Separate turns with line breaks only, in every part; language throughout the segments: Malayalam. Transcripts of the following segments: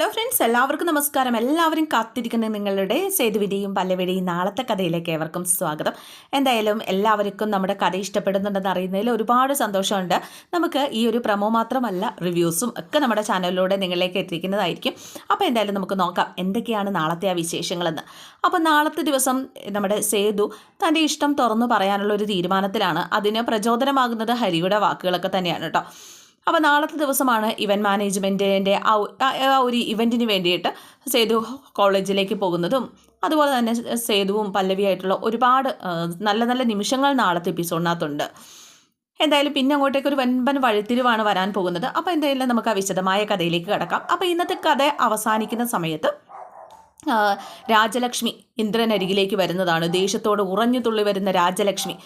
ഹലോ ഫ്രണ്ട്സ് എല്ലാവർക്കും നമസ്കാരം. എല്ലാവരും കാത്തിരിക്കുന്ന നിങ്ങളുടെ സേതുവിന്റെയും പല്ലവിയുടെയും നാളത്തെ കഥയിലേക്ക് ഏവർക്കും സ്വാഗതം. എന്തായാലും എല്ലാവർക്കും നമ്മുടെ കഥ ഇഷ്ടപ്പെടുന്നുണ്ടെന്ന് അറിയുന്നതിൽ ഒരുപാട് സന്തോഷമുണ്ട്. നമുക്ക് ഈ ഒരു പ്രമോ മാത്രമല്ല റിവ്യൂസും ഒക്കെ നമ്മുടെ ചാനലിലൂടെ നിങ്ങളിലേക്ക് എത്തിക്കുന്നതായിരിക്കും. അപ്പോൾ എന്തായാലും നമുക്ക് നോക്കാം എന്തൊക്കെയാണ് നാളത്തെ ആ വിശേഷങ്ങളെന്ന്. അപ്പോൾ നാളത്തെ ദിവസം നമ്മുടെ സേതു തന്റെ ഇഷ്ടം തുറന്നു പറയാനുള്ള ഒരു തീരുമാനത്തിലാണ്. അതിന് പ്രചോദനമാകുന്നത് ഹരിയുടെ വാക്കുകളൊക്കെ തന്നെയാണ് കേട്ടോ. അപ്പോൾ നാളത്തെ ദിവസമാണ് ഇവന്റ് മാനേജ്മെന്റിന്റെ ആ ഒരു ഇവന്റിന് വേണ്ടിയിട്ട് സേതു കോളേജിലേക്ക് പോകുന്നതും അതുപോലെ തന്നെ സേതുവും പല്ലവിയായിട്ടുള്ള ഒരുപാട് നല്ല നല്ല നിമിഷങ്ങൾ നാളത്തെ എപ്പിസോഡിനകത്തുണ്ട് എന്തായാലും പിന്നെ അങ്ങോട്ടേക്ക് ഒരു വൻപൻ വഴിത്തിരിവാണ് വരാൻ പോകുന്നത്. അപ്പോൾ എന്തായാലും നമുക്ക് ആ വിശദമായ കഥയിലേക്ക് കിടക്കാം. അപ്പോൾ ഇന്നത്തെ കഥ അവസാനിക്കുന്ന സമയത്ത് രാജലക്ഷ്മി ഇന്ദ്രനരികിലേക്ക് വരുന്നതാണ്. ദേഷ്യത്തോട് ഉറഞ്ഞു തുള്ളി വരുന്ന രാജലക്ഷ്മി.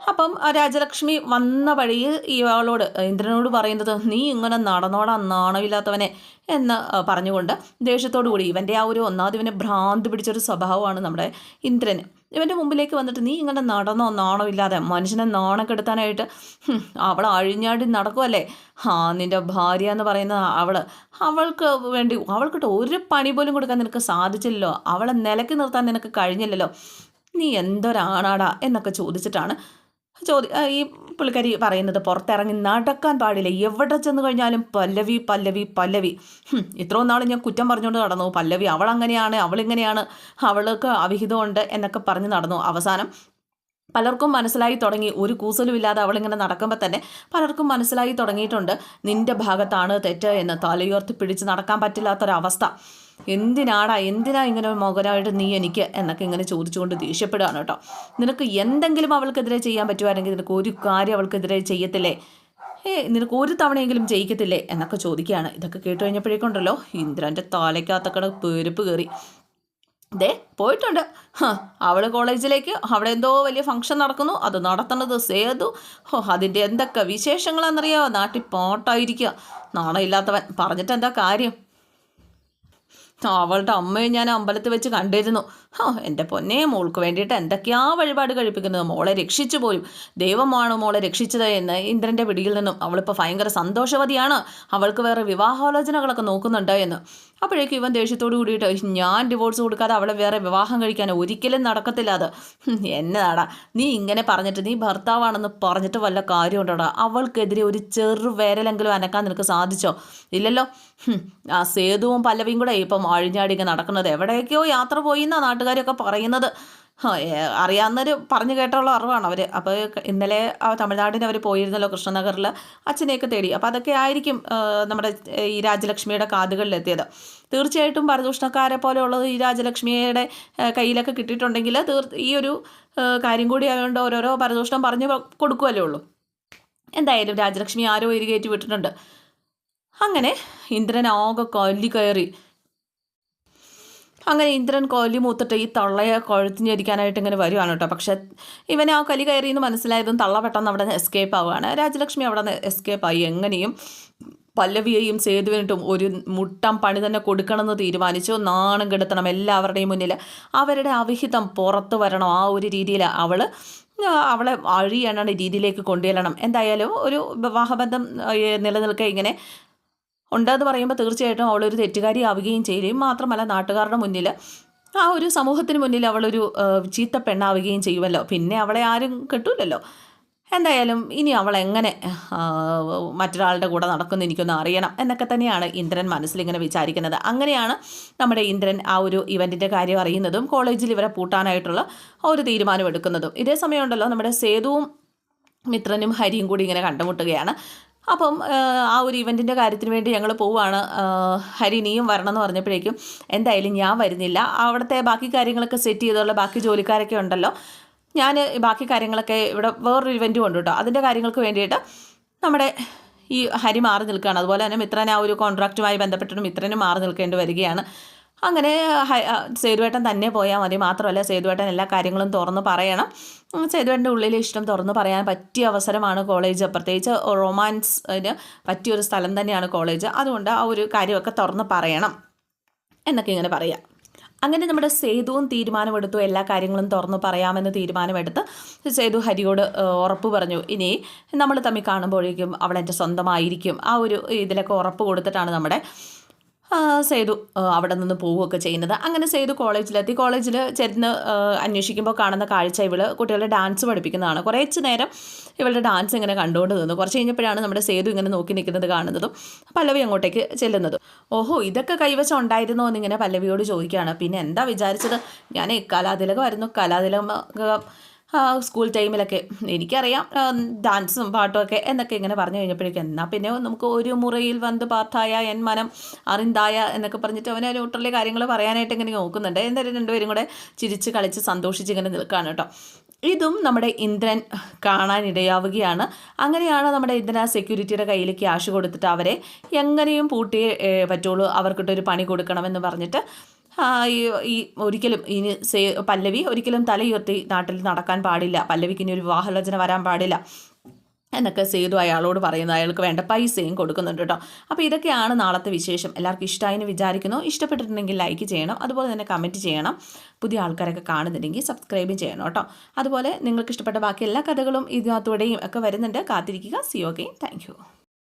അപ്പം രാജലക്ഷ്മി വന്ന വഴിയിൽ ഇയാളോട് ഇന്ദ്രനോട് പറയുന്നത് നീ ഇങ്ങനെ നടന്നോടാ നാണമില്ലാത്തവനെ എന്ന് പറഞ്ഞുകൊണ്ട് ദേഷ്യത്തോടു കൂടി ഇവന്റെ ആ ഒരു ഒന്നാമത് ഇവനെ ഭ്രാന്ത് പിടിച്ചൊരു സ്വഭാവമാണ് നമ്മുടെ ഇന്ദ്രന്. ഇവന്റെ മുമ്പിലേക്ക് വന്നിട്ട് നീ ഇങ്ങനെ നടന്നോ നാണമില്ലാതെ മനുഷ്യനെ നാണക്കെടുത്താനായിട്ട് അവൾ അഴിഞ്ഞാടി നടക്കുമല്ലേ ആ നിന്റെ ഭാര്യ എന്ന് പറയുന്ന അവൾ അവൾക്ക് വേണ്ടി അവൾക്കിട്ട് ഒരു പണി പോലും കൊടുക്കാൻ നിനക്ക് സാധിച്ചില്ലല്ലോ. അവളെ നിലയ്ക്ക് നിർത്താൻ നിനക്ക് കഴിഞ്ഞില്ലല്ലോ. നീ എന്തൊരാണാടാ? എന്നൊക്കെ ചോദിച്ചിട്ടാണ് ചോദി ഈ പുള്ളിക്കാരി പറയുന്നത് പുറത്തിറങ്ങി നടക്കാൻ പാടില്ല. എവിടെ ചെന്ന് കഴിഞ്ഞാലും പല്ലവി പല്ലവി പല്ലവി. ഇത്രയും നാൾ ഞാൻ കുറ്റം പറഞ്ഞുകൊണ്ട് നടന്നു. പല്ലവി അവൾ അങ്ങനെയാണ് അവളിങ്ങനെയാണ് അവൾക്ക് അവിഹിതമുണ്ട് എന്നൊക്കെ പറഞ്ഞ് നടന്നു. അവസാനം പലർക്കും മനസ്സിലായി തുടങ്ങി. ഒരു കൂസലുമില്ലാതെ അവളിങ്ങനെ നടക്കുമ്പോൾ തന്നെ പലർക്കും മനസ്സിലായി തുടങ്ങിയിട്ടുണ്ട്. നിന്റെ ഭാഗത്താണ് തെറ്റ് എന്ന് തലയുയർത്തി പിടിച്ച് നടക്കാൻ പറ്റില്ലാത്തൊരവസ്ഥ. എന്തിനാടാ? എന്തിനാ ഇങ്ങനെ മകനായിട്ട് നീ എനിക്ക് എന്നൊക്കെ ഇങ്ങനെ ചോദിച്ചുകൊണ്ട് ദേഷ്യപ്പെടുകയാണ് കേട്ടോ. നിനക്ക് എന്തെങ്കിലും അവൾക്കെതിരെ ചെയ്യാൻ പറ്റുമായിരുന്നെങ്കിൽ നിനക്ക് ഒരു കാര്യം അവൾക്കെതിരെ ചെയ്യത്തില്ലേ? ഏ നിനക്ക് ഒരു തവണയെങ്കിലും ജയിക്കത്തില്ലേ? എന്നൊക്കെ ചോദിക്കുകയാണ്. ഇതൊക്കെ കേട്ട് കഴിഞ്ഞപ്പോഴേക്കുണ്ടല്ലോ ഇന്ദ്രന്റെ തലയ്ക്കകത്തൊക്കെ പെരുപ്പ് കയറി. ദേ പോയിട്ടുണ്ട്. അവൾ കോളേജിലേക്ക് അവിടെ എന്തോ വലിയ ഫംഗ്ഷൻ നടക്കുന്നു. അത് നടത്തുന്നത് സേതു. ഓ അതിന്റെ എന്തൊക്കെ വിശേഷങ്ങളാണെന്നറിയാമോ നാട്ടിൽ പോട്ടായിരിക്കുക. നാണമില്ലാത്തവൻ. പറഞ്ഞിട്ട് എന്താ കാര്യം? അവളുടെ അമ്മയെ ഞാൻ അമ്പലത്തിൽ വെച്ച് കണ്ടിരുന്നു. ഹോ എന്റെ പൊന്നേ മോൾക്ക് വേണ്ടിയിട്ട് എന്തൊക്കെയാ വഴിപാട് കഴിപ്പിക്കുന്നത്? മോളെ രക്ഷിച്ചു പോലും ദൈവമാണ് മോളെ രക്ഷിച്ചത് എന്ന് ഇന്ദ്രന്റെ പിടിയിൽ നിന്നും അവളിപ്പോൾ ഭയങ്കര സന്തോഷവതിയാണ്. അവൾക്ക് വേറെ വിവാഹാലോചനകളൊക്കെ നോക്കുന്നുണ്ട് എന്ന്. അപ്പോഴേക്കും ഇവൻ ദേഷ്യത്തോട് കൂടിയിട്ട് ഞാൻ ഡിവോഴ്സ് കൊടുക്കാതെ അവളെ വേറെ വിവാഹം കഴിക്കാൻ ഒരിക്കലും നടക്കത്തില്ല അത്. എന്നതാടാ നീ ഇങ്ങനെ പറഞ്ഞിട്ട് നീ ഭർത്താവാണെന്ന് പറഞ്ഞിട്ട് വല്ല കാര്യമുണ്ടോടാ? അവൾക്കെതിരെ ഒരു ചെറു വേരലെങ്കിലും അനക്കാൻ നിനക്ക് സാധിച്ചോ? ഇല്ലല്ലോ? ആ സേതുവും പല്ലവിയും കൂടെ ഇപ്പം അഴിഞ്ഞാടിങ്ങനെ നടക്കുന്നത്. എവിടേക്കോ യാത്ര പോയി എന്നാ നാട്ടുകാരൊക്കെ പറയുന്നത്. അറിയാവുന്നവർ പറഞ്ഞു കേട്ടുള്ള അറിവാണ് അവർ അപ്പോൾ ഇന്നലെ ആ തമിഴ്നാടിന് അവർ പോയിരുന്നല്ലോ കൃഷ്ണനഗറിൽ അച്ഛനെയൊക്കെ തേടി. അപ്പോൾ അതൊക്കെ ആയിരിക്കും നമ്മുടെ ഈ രാജലക്ഷ്മിയുടെ കാതുകളിലെത്തിയത്. തീർച്ചയായിട്ടും പരദൂഷണക്കാരെ പോലെയുള്ളത് ഈ രാജലക്ഷ്മിയുടെ കയ്യിലൊക്കെ കിട്ടിയിട്ടുണ്ടെങ്കിൽ തീർ ഈ ഒരു കാര്യം കൂടി ആയതുകൊണ്ട് ഓരോരോ പരദൂഷണം പറഞ്ഞു കൊടുക്കുമല്ലേ ഉള്ളൂ. എന്തായാലും രാജലക്ഷ്മി ആരോ എരികേറ്റി വിട്ടിട്ടുണ്ട്. അങ്ങനെ ഇന്ദ്രൻ ആകെ കൊല്ലി കയറി. അങ്ങനെ ഇന്ദ്രൻ കൊലി മൂത്തിട്ട് ഈ തള്ളയെ കൊഴുത്തിഞ്ഞിരിക്കാനായിട്ട് ഇങ്ങനെ വരുവാണ് കേട്ടോ. പക്ഷെ ഇവനെ ആ കലി കയറി എന്ന് മനസ്സിലായതും തള്ള പെട്ടെന്ന് അവിടെ നിന്ന് എസ്കേപ്പ് ആവുകയാണ്. രാജലക്ഷ്മി അവിടെ നിന്ന് എസ്കേപ്പ് ആയി. എങ്ങനെയും പല്ലവിയെയും സേതുവിനിട്ടും ഒരു മുട്ടം പണി തന്നെ കൊടുക്കണമെന്ന് തീരുമാനിച്ചു. നാണം കെടുത്തണം എല്ലാവരുടെയും മുന്നിൽ. അവരുടെ അവിഹിതം പുറത്തു വരണം. ആ ഒരു രീതിയിൽ അവൾ അവളെ അഴിയണ രീതിയിലേക്ക് കൊണ്ടുചെല്ലണം. എന്തായാലും ഒരു വിവാഹബന്ധം നിലനിൽക്കുക നിലനിൽക്കെ ഇങ്ങനെ ഉണ്ടെന്ന് പറയുമ്പോൾ തീർച്ചയായിട്ടും അവളൊരു തെറ്റുകാരി ആവുകയും ചെയ്യുകയും മാത്രമല്ല നാട്ടുകാരുടെ മുന്നിൽ ആ ഒരു സമൂഹത്തിന് മുന്നിൽ അവളൊരു ചീത്ത പെണ്ണാവുകയും ചെയ്യുമല്ലോ. പിന്നെ അവളെ ആരും കിട്ടൂലല്ലോ. എന്തായാലും ഇനി അവൾ എങ്ങനെ മറ്റൊരാളുടെ കൂടെ നടക്കുന്നു എനിക്കൊന്ന് അറിയണം എന്നൊക്കെ തന്നെയാണ് ഇന്ദ്രൻ മനസ്സിലിങ്ങനെ വിചാരിക്കുന്നത്. അങ്ങനെയാണ് നമ്മുടെ ഇന്ദ്രൻ ആ ഒരു ഇവന്റിന്റെ കാര്യം അറിയുന്നതും കോളേജിൽ ഇവരെ പൂട്ടാനായിട്ടുള്ള ഒരു തീരുമാനം എടുക്കുന്നതും ഇതേ സമയമുണ്ടല്ലോ നമ്മുടെ സേതുവും മിത്രനും ഹരിയും കൂടി ഇങ്ങനെ കണ്ടുമുട്ടുകയാണ്. അപ്പം ആ, ഒരു ഇവന്റിന്റെ കാര്യത്തിന് വേണ്ടി ഞങ്ങൾ പോവുകയാണ് ഹരി നീയും വരണം എന്ന് പറഞ്ഞപ്പോഴേക്കും എന്തായാലും ഞാൻ വരുന്നില്ല. അവിടുത്തെ ബാക്കി കാര്യങ്ങളൊക്കെ സെറ്റ് ചെയ്തുള്ള ബാക്കി ജോലിക്കാരൊക്കെ ഉണ്ടല്ലോ. ഞാൻ ബാക്കി കാര്യങ്ങളൊക്കെ ഇവിടെ വേറൊരു ഇവന്റും ഉണ്ട് കേട്ടോ അതിന്റെ കാര്യങ്ങൾക്ക് വേണ്ടിയിട്ട് നമ്മുടെ ഈ ഹരി മാറി നിൽക്കുകയാണ്. അതുപോലെ തന്നെ മിത്രൻ ആ ഒരു കോൺട്രാക്റ്റുമായി ബന്ധപ്പെട്ടിട്ട് മിത്രനും മാറി നിൽക്കേണ്ടി വരികയാണ്. അങ്ങനെ സേതുവേട്ടൻ തന്നെ പോയാൽ മതി. മാത്രമല്ല സേതുവേട്ടൻ എല്ലാ കാര്യങ്ങളും തുറന്ന് പറയണം. സേതുവേട്ടന്റെ ഉള്ളിലെ ഇഷ്ടം തുറന്ന് പറയാൻ പറ്റിയ അവസരമാണ് കോളേജ്. പ്രത്യേകിച്ച് റൊമാൻസിന് പറ്റിയൊരു സ്ഥലം തന്നെയാണ് കോളേജ്. അതുകൊണ്ട് ആ ഒരു കാര്യമൊക്കെ തുറന്ന് പറയണം എന്നൊക്കെ ഇങ്ങനെ പറയാം. അങ്ങനെ നമ്മുടെ സേതുവും തീരുമാനമെടുത്തു. എല്ലാ കാര്യങ്ങളും തുറന്നു പറയാമെന്ന് തീരുമാനമെടുത്ത് സേതു ഹരിയോട് ഉറപ്പ് പറഞ്ഞു. ഇനി നമ്മൾ തമ്മിൽ കാണുമ്പോഴേക്കും അവൾ എന്റെ സ്വന്തമായിരിക്കും. ആ ഒരു ഇതിലൊക്കെ ഉറപ്പ് കൊടുത്തിട്ടാണ് നമ്മുടെ സേതു അവിടെ നിന്ന് പോവുകയൊക്കെ ചെയ്യുന്നത്. അങ്ങനെ സേതു കോളേജിലെത്തി. കോളേജിൽ ചെന്ന് അന്വേഷിക്കുമ്പോൾ കാണുന്ന കാഴ്ച ഇവൾ കുട്ടികളെ ഡാൻസ് പഠിപ്പിക്കുന്നതാണ്. കുറേച്ച് നേരം ഇവളുടെ ഡാൻസ് ഇങ്ങനെ കണ്ടുകൊണ്ട് നിന്നു. കുറച്ച് കഴിഞ്ഞപ്പോഴാണ് നമ്മുടെ സേതു ഇങ്ങനെ നോക്കി നിൽക്കുന്നത് കാണുന്നതും പല്ലവി അങ്ങോട്ടേക്ക് ചെല്ലുന്നതും. ഓഹോ ഇതൊക്കെ കൈവശം ഉണ്ടായിരുന്നോ എന്നിങ്ങനെ പല്ലവിയോട് ചോദിക്കുകയാണ്. പിന്നെ എന്താ വിചാരിച്ചത്? ഞാൻ കലാതിലകമായിരുന്നു. കലാതിലകം സ്കൂൾ ടൈമിലൊക്കെ എനിക്കറിയാം ഡാൻസും പാട്ടുമൊക്കെ എന്നൊക്കെ ഇങ്ങനെ പറഞ്ഞു കഴിഞ്ഞപ്പോഴേക്കും എന്നാൽ പിന്നെ നമുക്ക് ഒരു മുറിയിൽ വന്ന് പാർത്തായ എൻ മനം അറിന്തായ എന്നൊക്കെ പറഞ്ഞിട്ട് അവനെ ന്യൂട്രലി കാര്യങ്ങൾ പറയാനായിട്ട് ഇങ്ങനെ നോക്കുന്നുണ്ട്. എന്തായാലും രണ്ടുപേരും കൂടെ ചിരിച്ച് കളിച്ച് സന്തോഷിച്ച് ഇങ്ങനെ നിൽക്കുകയാണ് കേട്ടോ. ഇതും നമ്മുടെ ഇന്ദ്രൻ കാണാനിടയാവുകയാണ് അങ്ങനെയാണ് നമ്മുടെ ഇന്ദ്രൻ ആ സെക്യൂരിറ്റിയുടെ കയ്യിൽ ക്യാഷ് കൊടുത്തിട്ട് അവരെ എങ്ങനെയും പൂട്ടിയേ പറ്റുള്ളൂ. അവർക്കിട്ടൊരു പണി കൊടുക്കണമെന്ന് പറഞ്ഞിട്ട് ഈ ഒരിക്കലും ഇനി പല്ലവി ഒരിക്കലും തലയുയർത്തി നാട്ടിൽ നടക്കാൻ പാടില്ല. പല്ലവിക്ക് ഇനി ഒരു വിവാഹലോചന വരാൻ പാടില്ല. എന്നൊക്കെ സേതു അയാളോട് പറയുന്നു. അയാൾക്ക് വേണ്ട പൈസയും കൊടുക്കുന്നുണ്ട് കേട്ടോ. അപ്പോൾ ഇതൊക്കെയാണ് നാളത്തെ വിശേഷം. എല്ലാവർക്കും ഇഷ്ടമായി വിചാരിക്കുന്നു. ഇഷ്ടപ്പെട്ടിട്ടുണ്ടെങ്കിൽ ലൈക്ക് ചെയ്യണം. അതുപോലെ തന്നെ കമന്റ് ചെയ്യണം. പുതിയ ആൾക്കാരൊക്കെ കാണുന്നുണ്ടെങ്കിൽ സബ്സ്ക്രൈബ് ചെയ്യണം കേട്ടോ. അതുപോലെ നിങ്ങൾക്ക് ഇഷ്ടപ്പെട്ട ബാക്കി എല്ലാ കഥകളും ഇതിനകത്തൂടെയും ഒക്കെ വരുന്നുണ്ട്. കാത്തിരിക്കുക. C okay thank